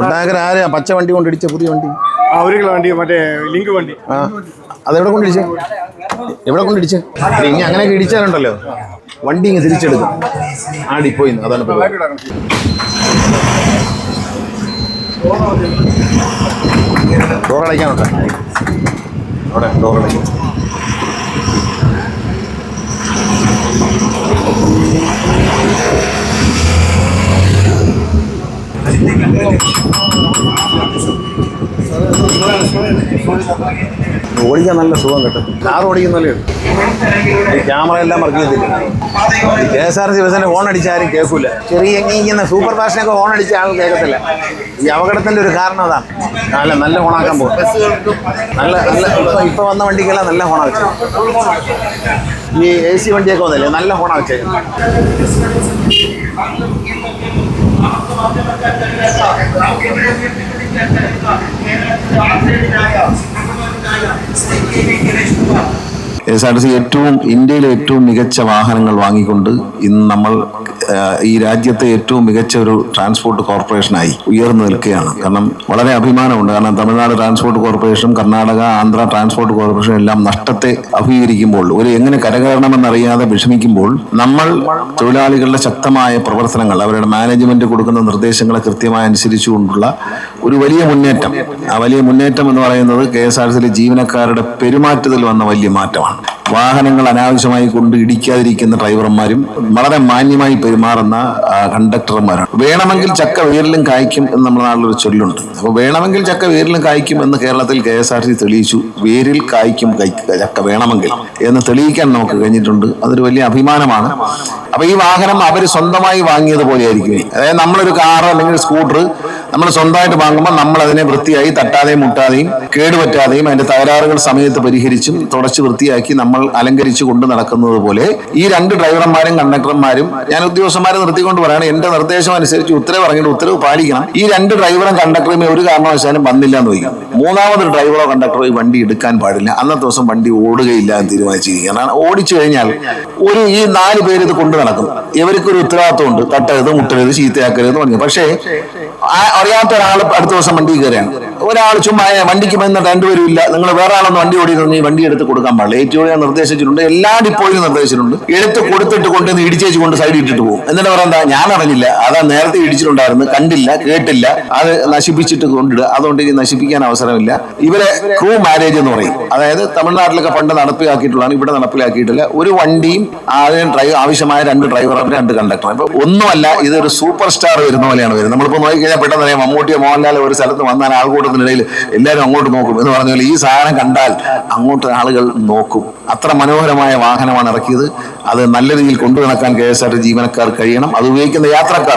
കൊട്ടാകര ആരെയാ? പച്ച വണ്ടി കൊണ്ടിടിച്ച പുതിയ വണ്ടി? ആ ഒരു കിലോ വണ്ടി മറ്റേ ലിങ്ക് വണ്ടി. ആ. അതെവിടെ കൊണ്ടിടിച്ച്? എവിടെ കൊണ്ടിടിച്ച്? ഇനി അങ്ങനെ ഇടിച്ചാലുണ്ടല്ലോ. വണ്ടി ഇങ്ങ് തിരിച്ചെടുക്കും. ആടി പോയി അതാണ് അടയ്ക്കാനുണ്ടോ? അവിടെ ഡോർ ഓടിക്കാൻ നല്ല സുഖം കിട്ടും. കാർ ഓടിക്കുന്നല്ലേ ഈ ക്യാമറ എല്ലാം വർക്ക് ചെയ്തില്ല? കെ എസ് ആർ സി ബസ്സിന്റെ ഹോൺ അടിച്ചാലും കേൾക്കൂല. ചെറിയ ഇങ്ങനെ സൂപ്പർ ഫാസ്റ്റിനൊക്കെ ഹോൺ അടിച്ച ആൾ കേൾക്കത്തില്ല. ഈ അപകടത്തിന്റെ ഒരു കാരണം അതാണ്. നല്ല നല്ല ഹോണാക്കാൻ പോകും. നല്ല നല്ല ഇപ്പൊ ഇപ്പൊ വന്ന വണ്ടിക്കെല്ലാം നല്ല ഹോണാ വെച്ചു ഈ എ സി വണ്ടിയൊക്കെ വന്നില്ലേ? നല്ല ഹോണാ ಕೇಂದ್ರ K S R T C ഏറ്റവും ഇന്ത്യയിലെ ഏറ്റവും മികച്ച വാഹനങ്ങൾ വാങ്ങിക്കൊണ്ട് ഇന്ന് നമ്മൾ ഈ രാജ്യത്തെ ഏറ്റവും മികച്ച ഒരു ട്രാൻസ്പോർട്ട് കോർപ്പറേഷനായി ഉയർന്നു നിൽക്കുകയാണ്. കാരണം വളരെ അഭിമാനമുണ്ട്. കാരണം തമിഴ്നാട് ട്രാൻസ്പോർട്ട് കോർപ്പറേഷനും കർണാടക ആന്ധ്ര ട്രാൻസ്പോർട്ട് കോർപ്പറേഷനും എല്ലാം നഷ്ടത്തെ അഭിമുഖീകരിക്കുമ്പോൾ ഒരു എങ്ങനെ കരകയറണമെന്നറിയാതെ വിഷമിക്കുമ്പോൾ നമ്മൾ തൊഴിലാളികളുടെ ശക്തമായ പ്രവർത്തനങ്ങൾ അവരുടെ മാനേജ്മെന്റ് കൊടുക്കുന്ന നിർദ്ദേശങ്ങളെ കൃത്യമായി അനുസരിച്ചുകൊണ്ടുള്ള ഒരു വലിയ മുന്നേറ്റം. ആ വലിയ മുന്നേറ്റം എന്ന് പറയുന്നത് കെ എസ് ആർ സിയിലെ ജീവനക്കാരുടെ പെരുമാറ്റത്തിൽ വന്ന വലിയ മാറ്റമാണ്. വാഹനങ്ങൾ അനാവശ്യമായി കൊണ്ട് ഇടിക്കാതിരിക്കുന്ന ഡ്രൈവർമാരും വളരെ മാന്യമായി പെരുമാറുന്ന കണ്ടക്ടർമാരാണ്. വേണമെങ്കിൽ ചക്ക വേരിലും കായ്ക്കും എന്ന് നമ്മുടെ നാട്ടിലൊരു ചൊല്ലുണ്ട്. അപ്പോൾ വേണമെങ്കിൽ ചക്ക വേരിലും കായ്ക്കും എന്ന് കേരളത്തിൽ കെ എസ് ആർ സി തെളിയിച്ചു. വേരിൽ കായ്ക്കും ചക്ക വേണമെങ്കിൽ എന്ന് തെളിയിക്കാൻ നമുക്ക് കഴിഞ്ഞിട്ടുണ്ട്. അതൊരു വലിയ അഭിമാനമാണ്. അപ്പൊ ഈ വാഹനം അവർ സ്വന്തമായി വാങ്ങിയത് പോലെയായിരിക്കും. അതായത് നമ്മളൊരു കാർ അല്ലെങ്കിൽ സ്കൂട്ടർ നമ്മൾ സ്വന്തമായിട്ട് വാങ്ങുമ്പോൾ നമ്മൾ അതിനെ വൃത്തിയായി തട്ടാതെയും മുട്ടാതെയും കേടുപറ്റാതെയും അതിന്റെ തകരാറുകൾ സമയത്ത് പരിഹരിച്ചും തുടച്ച് വൃത്തിയാക്കി നമ്മൾ അലങ്കരിച്ചു കൊണ്ട് നടക്കുന്നത് പോലെ ഈ രണ്ട് ഡ്രൈവർമാരും കണ്ടക്ടർമാരും ഞാൻ ഉദ്യോഗസ്ഥന്മാരെ നിർത്തിക്കൊണ്ട് പറയാണ് എന്റെ നിർദ്ദേശം അനുസരിച്ച് ഉത്തരവ് പറഞ്ഞിട്ട് ഉത്തരവ് പാലിക്കണം. ഈ രണ്ട് ഡ്രൈവറും കണ്ടക്ടറും ഒരു കാരണവശാലും വന്നില്ല എന്ന് വയ്ക്കും മൂന്നാമത് ഡ്രൈവറോ കണ്ടക്ടറോ ഈ വണ്ടി എടുക്കാൻ പാടില്ല. അന്നത്തെ ദിവസം വണ്ടി ഓടുകയില്ല എന്ന് തീരുമാനിച്ചിരിക്കുകയാണ്. ഓടിച്ചു കഴിഞ്ഞാൽ ഒരു ഈ നാല് പേര് ഇത് കൊണ്ടു നടക്കും. ഇവർക്കൊരു ഉത്തരവാദിത്വമുണ്ട്. തട്ടരുത് മുട്ടരുത് ചീത്തയാക്കരുത് എന്ന് പറഞ്ഞു. പക്ഷേ അറിയാത്ത ഒരാൾ അടുത്ത ദിവസം വണ്ടി കയറിയാണ് ഒരാൾ ചുമ്മാ വണ്ടിക്ക് വന്നിട്ട് രണ്ടുപേരും ഇല്ല നിങ്ങൾ വേറെ ആളൊന്ന് വണ്ടി ഓടിയിരുന്നു ഈ വണ്ടി എടുത്ത് കൊടുക്കാൻ പാടില്ല. ഏറ്റവും ഞാൻ നിർദ്ദേശിച്ചിട്ടുണ്ട്. എല്ലാ ഡിപ്പോയിലും നിർദ്ദേശിച്ചിട്ടുണ്ട്. എടുത്ത് കൊടുത്തിട്ട് കൊണ്ട് ഇടിച്ചേച്ച് കൊണ്ട് സൈഡിൽ ഇട്ടിട്ട് പോകും. എന്നിട്ട് പറയാം ഞാൻ അറിഞ്ഞില്ല. അതാ നേരത്തെ ഇടിച്ചിട്ടുണ്ടായിരുന്നു. കണ്ടില്ല കേട്ടില്ല. അത് നശിപ്പിച്ചിട്ട് കൊണ്ടിടുക. അതുകൊണ്ട് ഇനി നശിപ്പിക്കാൻ അവസരമില്ല. ഇവരെ ക്രൂ മാരേജ് എന്ന് പറയും. അതായത് തമിഴ്നാട്ടിലൊക്കെ പണ്ട് നടപ്പിലാക്കിയിട്ടുള്ളതാണ്. ഇവിടെ നടപ്പിലാക്കിയിട്ടില്ല. ഒരു വണ്ടിയും ആദ്യം ഡ്രൈവർ ആവശ്യമായ രണ്ട് ഡ്രൈവറും രണ്ട് കണ്ടക്ടറും അപ്പൊ ഒന്നുമല്ല ഇതൊരു സൂപ്പർ സ്റ്റാർ വരുന്ന പോലെയാണ് വരുന്നത്. നമ്മളിപ്പോൾ നോക്കിക്കഴിഞ്ഞാൽ പെട്ടെന്ന് മമ്മൂട്ടിയോ മോഹൻലാലോ ഒരു സ്ഥലത്ത് വന്നാൽ ആൾക്കൂട്ടത്തിനിടയിൽ എല്ലാവരും അങ്ങോട്ട് നോക്കും എന്ന് പറഞ്ഞ പോലെ ഈ സാധനം കണ്ടാൽ അങ്ങോട്ട് ആളുകൾ നോക്കും. അത്ര മനോഹരമായ വാഹനമാണ് ഇറക്കിയത്. അത് നല്ല രീതിയിൽ കൊണ്ടു നടക്കാൻ കെ എസ് ആർ ടി ജീവനക്കാർ കഴിയണം. അത് ഉപയോഗിക്കുന്ന യാത്രക്കാർക്ക്